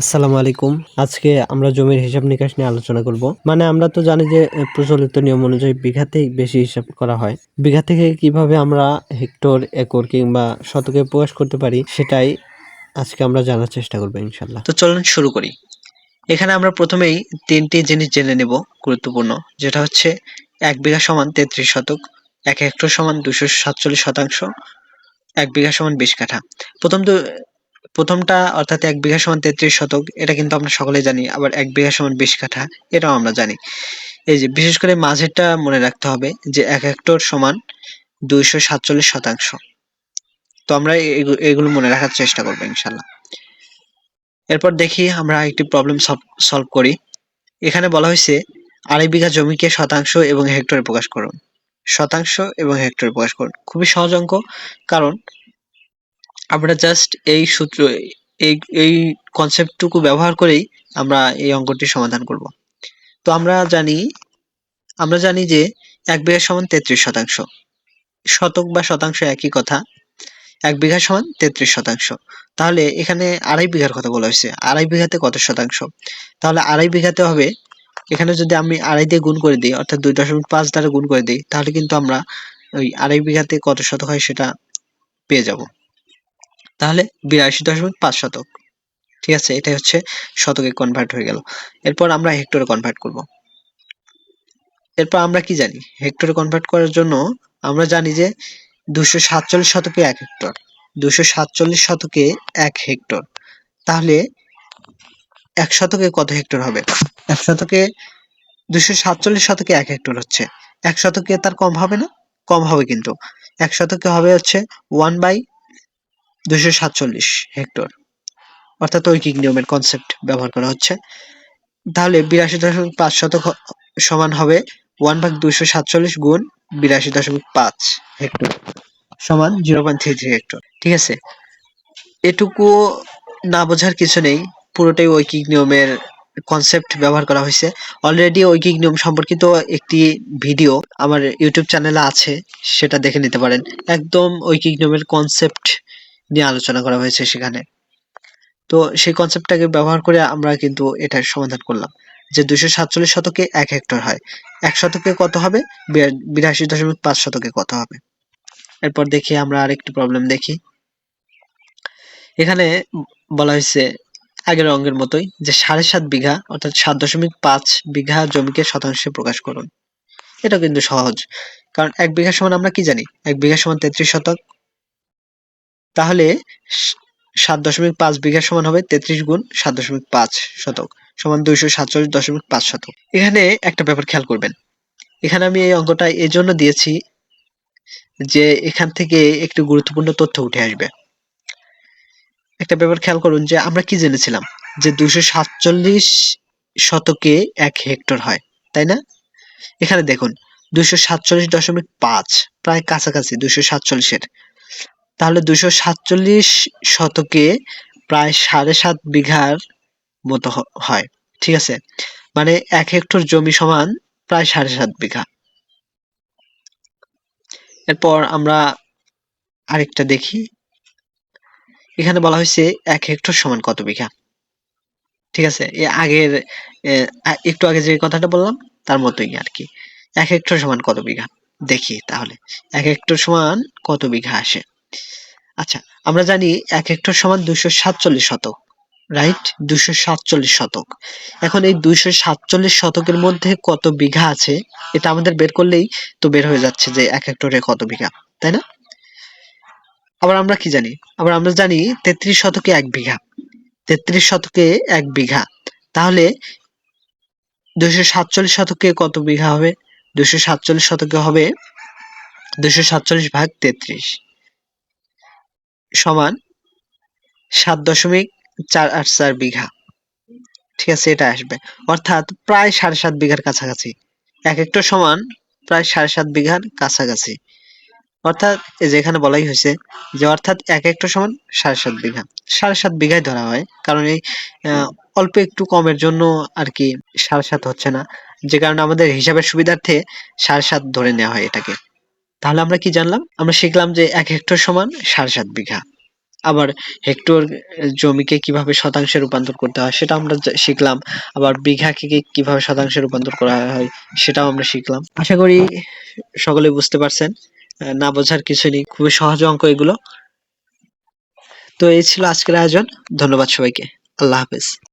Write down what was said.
আসসালামু আলাইকুম। আজকে আমরা জমির হিসাব নিকাশ নিয়ে আলোচনা করব। মানে আমরা তো জানি যে প্রচলিত নিয়ম অনুযায়ী বিঘাতেই বেশি হিসাব করা হয়। বিঘা থেকে কীভাবে আমরা হেক্টর, একর কিংবা শতকে প্রকাশ করতে পারি, সেটাই আজকে আমরা জানার চেষ্টা করব ইনশাল্লাহ তো চলুন শুরু করি। এখানে আমরা প্রথমেই তিনটি জিনিস জেনে নেব গুরুত্বপূর্ণ, যেটা হচ্ছে এক বিঘা সমান তেত্রিশ শতক, এক হেক্টর সমান দুশো সাতচল্লিশ শতাংশ, এক বিঘা সমান বিশ কাঠা। প্রথম তো প্রথমটা অর্থাৎ এক বিঘা সমান তেত্রিশ শতক, এটা কিন্তু আমরা সকলেই জানি, আবার এক বিঘা সমান বিশ কাঠা, এটাও আমরা জানি। এই যে বিশেষ করে মাঝেরটা মনে রাখতে হবে যে এক হেক্টর সমান দুইশো সাতচল্লিশ শতাংশ। তো আমরা এগুলো মনে রাখার চেষ্টা করব ইনশাল্লাহ এরপর দেখি আমরা একটি প্রবলেম সলভ করি। এখানে বলা হয়েছে, আড়াই বিঘা জমিকে শতাংশ এবং হেক্টরে প্রকাশ করুন। শতাংশ এবং হেক্টরে প্রকাশ করুন। খুবই সহজ অঙ্ক, কারণ আমরা জাস্ট এই সূত্র, এই এই কনসেপ্টটুকু ব্যবহার করেই আমরা এই অঙ্কটি সমাধান করব। তো আমরা জানি আমরা জানি যে এক বিঘা সমান তেত্রিশ শতাংশ। শতক বা শতাংশ একই কথা, এক বিঘা সমান তেত্রিশ শতাংশ। তাহলে এখানে আড়াই বিঘার কথা বলা হয়েছে, আড়াই বিঘাতে কত শতাংশ? তাহলে আড়াই বিঘাতে হবে, এখানে যদি আমি আড়াই দিয়ে গুণ করে দিই, অর্থাৎ দুই দশমিক পাঁচ দ্বারা গুণ করে দিই, তাহলে কিন্তু আমরা ওই আড়াই বিঘাতে কত শতক হয় সেটা পেয়ে যাব। তাহলে বিরাশি দশমিক পাঁচ শতক। ঠিক আছে? এটাই হচ্ছে শতকে কনভার্ট হয়ে গেল। এরপর আমরা হেক্টরে কনভার্ট করব। এরপর আমরা কি জানি? হেক্টরে কনভার্ট করার জন্য আমরা জানি যে দুশো সাতচল্লিশ শতকে এক হেক্টর দুশো সাতচল্লিশ শতকে এক হেক্টর তাহলে এক শতকে কত হেক্টর হবে? এক শতকে দুশো সাতচল্লিশ শতকে এক হেক্টর হচ্ছে। এক শতকে তার কম হবে না? কম হবে কিন্তু। এক শতকে হবে হচ্ছে ওয়ান বাই দুশো সাতচল্লিশ হেক্টর। অর্থাৎ ঐকিক নিয়মের কনসেপ্ট ব্যবহার করা হচ্ছে। তাহলে বিরাশি দশমিক পাঁচ শতক সমান হবে ওয়ান ভাগ দুশো সাতচল্লিশ গুণ বিরাশি দশমিক পাঁচ হেক্টর সমান zero point three three hectare. ঠিক আছে? এটুকু না বোঝার কিছু নেই। পুরোটাই ঐকিক নিয়মের কনসেপ্ট ব্যবহার করা হয়েছে। অলরেডি ঐকিক নিয়ম সম্পর্কিত একটি ভিডিও আমার ইউটিউব চ্যানেলে আছে, সেটা দেখে নিতে পারেন। একদম ঐকিক নিয়মের কনসেপ্ট নিয়ে আলোচনা করা হয়েছে সেখানে। তো সেই কনসেপ্টটাকে ব্যবহার করে আমরা কিন্তু এটার সমাধান করলাম। যে দুশো সাতচল্লিশ শতকে এক হেক্টর হয়। এক শতকে কত হবে? বিরা- বিরাশি দশমিক পাঁচ শতকে কত হবে? এরপর দেখি আমরা আরেকটি প্রবলেম দেখি। এখানে বলা হয়েছে আগের অঙ্গের মতোই যে সাড়ে সাত বিঘা অর্থাৎ সাত দশমিক পাঁচ বিঘা জমিকে শতাংশে প্রকাশ করুন। এটা কিন্তু সহজ। কারণ এক বিঘা সমান আমরা কি জানি? এক বিঘা সমান তেত্রিশ শতক। তাহলে সাত দশমিক পাঁচ বিঘা সমান হবে তেত্রিশ গুণ সাত দশমিক পাঁচ শতক সমান দুইশো সাতচল্লিশ দশমিক পাঁচ শতক। এখানে একটা ব্যাপার খেয়াল করবেন। এখানে আমি এই অঙ্কটা এই জন্য দিয়েছি যে এখান থেকে একটি গুরুত্বপূর্ণ তথ্য উঠে আসবে। একটা ব্যাপার খেয়াল করুন যে আমরা কি জেনেছিলাম? যে দুইশো সাতচল্লিশ শতকে এক হেক্টর হয়, তাই না? এখানে দেখুন, দুইশো সাতচল্লিশ দশমিক পাঁচ, প্রায় কাছাকাছি দুইশো সাতচল্লিশের। তাহলে দুশো সাতচল্লিশ শতকে প্রায় সাড়ে সাত বিঘার মতো হয়, ঠিক আছে? মানে এক হেক্টর জমি সমান প্রায় সাড়ে সাত বিঘা। এরপর আমরা আরেকটা দেখি। এখানে বলা হয়েছে এক হেক্টর সমান কত বিঘা, ঠিক আছে? এ আগের একটু আগে যে কথাটা বললাম, তার মতোই আর কি। এক হেক্টর সমান কত বিঘা? দেখি তাহলে। এক হেক্টর সমান কত বিঘা আসে? আচ্ছা আমরা জানি এক হেক্টর সমান দুইশো সাতচল্লিশ শতক রাইট দুইশো সাতচল্লিশ শতক। এখন এই দুইশো সাতচল্লিশ শতকের মধ্যে কত বিঘা আছে? এটা আমাদের বের করলেই তো বের হয়ে যাচ্ছে যে এক হেক্টরে কত বিঘা, তাই না? আবার আমরা কি জানি? আবার আমরা জানি তেত্রিশ শতকে এক বিঘা, তেত্রিশ শতকে এক বিঘা। তাহলে দুইশো সাতচল্লিশ শতকে কত বিঘা হবে? দুইশো সাতচল্লিশ শতকে হবে দুইশো সাতচল্লিশ ভাগ তেত্রিশ। সমান সাত দশমিক চার আট চার বিঘা। ঠিক আছে, এটা আসবে। অর্থাৎ প্রায় সাড়ে সাত বিঘার কাছাকাছি। এক একটা সমান প্রায় সাড়ে সাত বিঘার কাছাকাছি। অর্থাৎ এই যে এখানে বলাই হয়েছে যে অর্থাৎ এক একটা সমান সাড়ে সাত বিঘা। সাড়ে সাত বিঘায় ধরা হয়, কারণ এই অল্প একটু কমের জন্য আর কি সাড়ে সাত হচ্ছে না। যে কারণে আমাদের হিসাবের সুবিধার্থে সাড়ে সাত ধরে নেওয়া হয় এটাকে। তাহলে আমরা কি জানলাম? আমরা শিখলাম যে এক হেক্টর সমান সাড়ে সাত বিঘা। আবার হেক্টর জমিকে কীভাবে শতাংশে রূপান্তর করতে হয় সেটা আমরা শিখলাম। আবার বিঘাকে কীভাবে শতাংশে রূপান্তর করা হয় সেটাও আমরা শিখলাম। আশা করি সকলে বুঝতে পারছেন। না বোঝার কিছু নেই। খুবই সহজ অঙ্ক এগুলো। তো এই ছিল আজকের আয়োজন। ধন্যবাদ সবাইকে। আল্লাহ হাফেজ।